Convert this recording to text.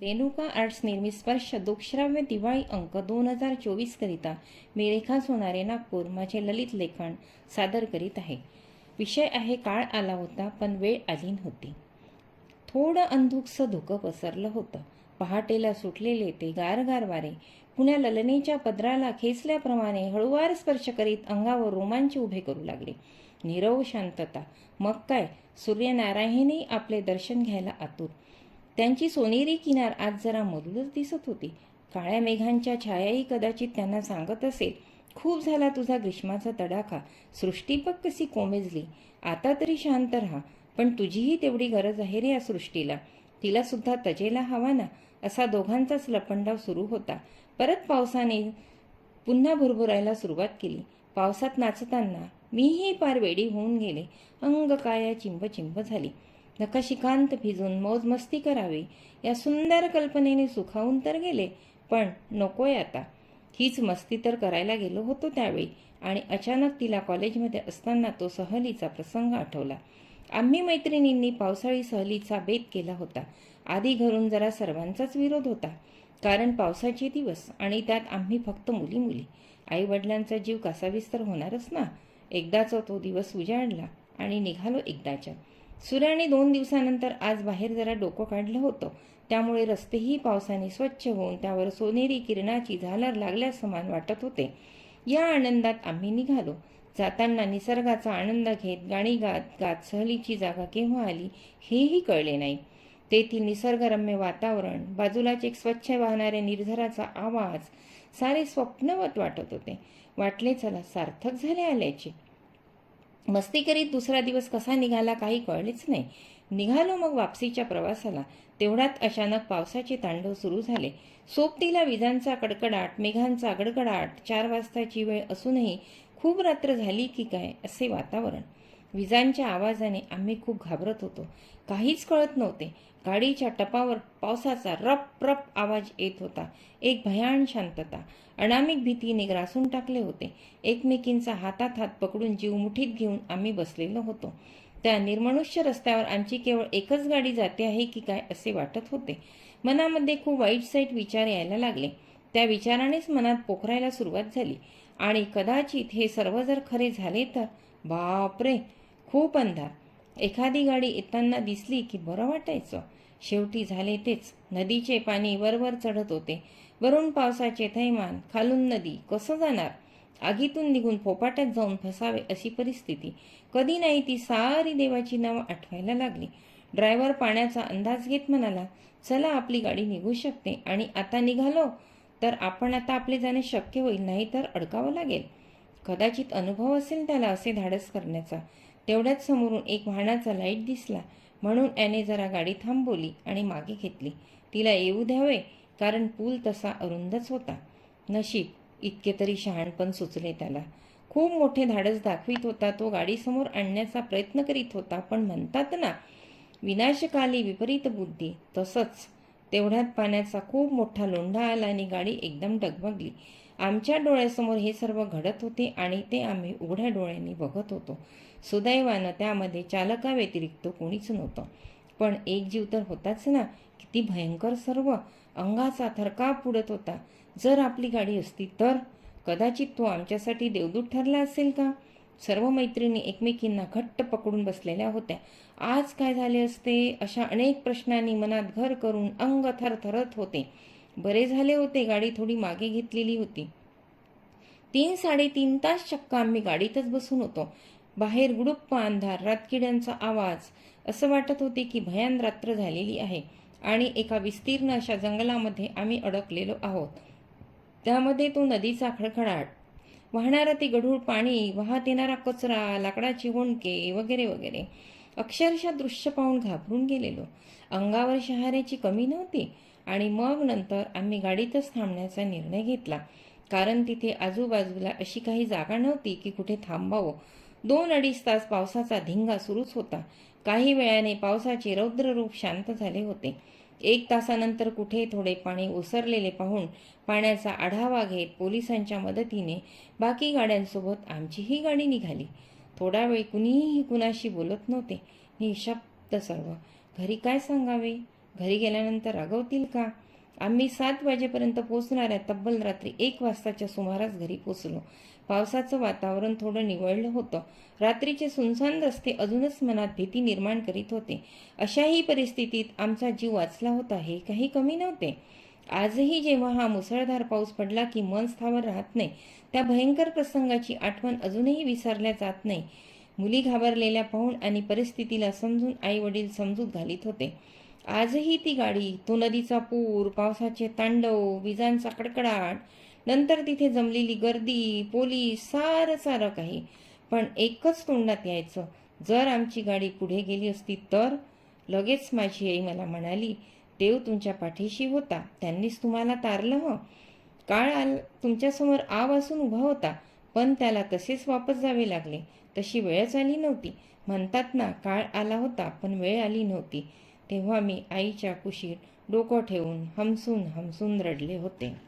Renuka arts निर्मित स्पर्श दुःश्राव्य दिवाळी अंक दोन हजार चोवीसकरिता मी रेखा सोनारे नागपूर माझे ललित लेखन सादर करीत आहे. विषय आहे काळ आला होता पण वेळ आली नव्हती. थोडं अंधुकसं धुकं पसरलं होतं. पहाटेला सुटलेले ते गारगार वारे. पुण्या ललनेच्या पदराला खेचल्याप्रमाणे हळूवार स्पर्श करीत अंगावर रोमांच उभे करू लागले. निरव शांतता. मग काय? सूर्यनारायणही आपले दर्शन घ्यायला आतुर. त्यांची सोनेरी किनार आज जरा मधूरच दिसत होती. काळ्या मेघांच्या छायाही कदाचित त्यांना सांगत असेल खूप झाला तुझा ग्रीष्माचा तडाखा सृष्टीपक कशी कोमेजली आता तरी शांत राहा पण तुझीही तेवढी गरज आहे रे या सृष्टीला. तिला सुद्धा तजेला हवा ना असा दोघांचाच लपंडाव सुरू होता. परत पावसाने पुन्हा भुरभुरायला सुरुवात केली. पावसात नाचताना मीही पार वेडी होऊन गेले. अंग काया चिंब चिंब झाली. नकाशिकांत भिजून मौजमस्ती करावी या सुंदर कल्पनेने सुखावून तर गेले पण नकोय आता. हीच मस्ती तर करायला गेलो होतो त्यावेळी आणि अचानक तिला कॉलेजमध्ये असताना तो सहलीचा प्रसंग आठवला. आम्ही मैत्रिणींनी पावसाळी सहलीचा बेत केला होता. आधी घरून जरा सर्वांचाच विरोध होता कारण पावसाचे दिवस आणि त्यात आम्ही फक्त मुली मुली आई वडिलांचा जीव कासाविस्तर होणारच ना? एकदाचा तो दिवस उजाडला आणि निघालो एकदाच्या. सूर्याने दोन दिवसानंतर आज बाहेर जरा डोकं काढलं होतं. त्यामुळे रस्तेही पावसाने स्वच्छ होऊन त्यावर सोनेरी किरणाची झालर लागल्यास समान वाटत होते. या आनंदात आम्ही निघालो. जाताना निसर्गाचा आनंद घेत गाणी गात गात सहलीची जागा केव्हा आली हेही कळले नाही. तेथील निसर्गरम्य वातावरण बाजूलाच एक स्वच्छ वाहणाऱ्या निर्झराचा आवाज सारे स्वप्नवत वाटत होते. वाटले चला सार्थक झाले आल्याचे. मस्ती करीत दुसरा दिवस कसा निघाला काही कळलेच नाही. निघालो मग वापसीच्या प्रवासाला. तेवढ्यात अचानक पावसाचे तांडव सुरू झाले. सोबतीला विजांचा कडकडाट मेघांचा गडगडाट चार वाजताची वेळ असूनही खूप रात्र झाली की काय असे वातावरण. विजांच्या आवाजाने आम्ही खूप घाबरत होतो. काहीच कळत नव्हते. गाडीच्या टपावर पावसाचा रप रप आवाज येत होता. एक भयान शांतता. अनामिक भीतीने ग्रासून टाकले होते. एकमेकींचा हातात हात पकडून जीव मुठीत घेऊन आम्ही बसलेलो होतो. त्या निर्मनुष्य रस्त्यावर आमची केवळ एकच गाडी जाते आहे की काय असे वाटत होते. मनामध्ये खूप वाईट साईट विचार यायला लागले. त्या विचारानेच मनात पोखरायला सुरुवात झाली. आणि कदाचित हे सर्व जर खरे झाले तर बापरे! खूप अंधार. एखादी गाडी येताना दिसली की बरं वाटायचं. शेवटी झाले तेच. नदीचे पाणी वरवर चढत होते. वरून पावसाचे थैमान खालून नदी. कसं जाणार? आगीतून निघून फोपाट्यात जाऊन फसावे अशी परिस्थिती. कधी नाही ती सारी देवाची नावं आठवायला लागली. ड्रायव्हर पाण्याचा अंदाज घेत म्हणाला चला आपली गाडी निघू शकते. आणि आता निघालो तर आपण आता आपले जाणे शक्य होईल नाही तर अडकावं लागेल. कदाचित अनुभव असेल त्याला असे धाडस करण्याचा. तेवढ्याच समोरून एक वाहनाचा लाइट दिसला. म्हणून याने जरा गाडी थांबवली आणि मागे घेतली. तिला येऊ द्यावे कारण पूल तसा अरुंदच होता. नशीब इतके तरी शहाणपण सुचले त्याला. खूप मोठे धाडस दाखवित होता तो गाडीसमोर आणण्याचा प्रयत्न करीत होता पण म्हणतात ना विनाशकाली विपरीत बुद्धी. तसंच तेवढ्यात पाण्याचा खूप मोठा लोंढा आला आणि गाडी एकदम डगमगली. आमच्या डोळ्यासमोर हे सर्व घडत होते आणि ते आम्ही उघड्या डोळ्यांनी बघत होतो. सुदैवानं त्यामध्ये चालकाव्यतिरिक्त कोणीच नव्हतं. पण एक जीव तर होताच ना किती भयंकर सर्व. अंगाचा थरकाप उडत होता. जर आपली गाडी असती तर? कदाचित तो आमच्यासाठी देवदूत ठरला असेल का? सर्व मैत्रिणी एकमेकींना घट्ट पकडून बसलेल्या होत्या. आज काय झाले असते अशा अनेक प्रश्नांनी मनात घर करून अंग थरथरत होते. बरे झाले होते गाडी थोडी मागे घेतलेली होती. तीन साडेतीन तास चक्क आम्ही गाडीतच बसून होतो. बाहेर गुडुप्प अंधार रातकिड्यांचा आवाज. असं वाटत होते की भयान रात्र झालेली आहे आणि एका विस्तीर्ण अशा जंगलामध्ये आम्ही अडकलेलो आहोत. त्यामध्ये तो नदीचा खडखडाट. वाहणारं ते गढूळ पाणी वाहत येणारा कचरा लाकडाची वणके वगैरे वगैरे. अक्षरशः दृश्य पाहून घाबरून गेलेलो. अंगावर शहाऱ्याची कमी नव्हती. आणि मग नंतर आम्ही गाडीतच थांबण्याचा निर्णय घेतला. कारण तिथे आजूबाजूला अशी काही जागा नव्हती की कुठे थांबावं. दोन अडीच तास पावसाचा धिंगा सुरूच होता. काही वेळाने पावसाचे रौद्र रूप शांत झाले होते. एक तासानंतर कुठे थोडे पाणी ओसरलेले पाहून पाण्याचा आढावा घेत पोलिसांच्या मदतीने बाकी गाड्यांसोबत आमचीही गाडी निघाली. थोडा वेळ कुणीही कुणाशी बोलत नव्हते. निशब्द सर्व. घरी काय सांगावे? घरी गेल्यानंतर रागवतील का? आम्ही सात वाजेपर्यंत पोचणाऱ्या तब्बल रात्री एक वाजताच्या सुमारास घरी पोचलो पावसाचं वातावरण थोडं निवळलं होतं. रात्रीचे सुनसान रस्ते अजूनच मनात भीती निर्माण करीत होते. अशाही परिस्थितीत आमचा जीव वाचला होता हे काही कमी नव्हते. आजही जेव्हा हा मुसळधार पाऊस पडला की मन स्थावर राहत नाही त्या भयंकर प्रसंगाची आठवण अजूनही विसरल्या जात नाही. मुली घाबरलेल्या पाहून आणि परिस्थितीला समजून आई वडील समजूत घालीत होते. आजही ती गाडी तो नदीचा पूर पावसाचे तांडव विजांचा कडकडाट नंतर तिथे जमलेली गर्दी पोलीस सारं सारं काही. पण एकच तोंडात यायचं जर आमची गाडी पुढे गेली असती तर? लगेच माझी आई मला म्हणाली देव तुमच्या पाठीशी होता त्यांनीच तुम्हाला तारलं हं. काळ आल तुमच्यासमोर आव असून उभा होता पण त्याला तसेच वापस जावे लागले. तशी वेळच आली नव्हती. म्हणतात ना काळ आला होता पण वेळ आली नव्हती. तेव्हा मी आईच्या कुशीत डोकं ठेवून हमसून हमसून रडले होते.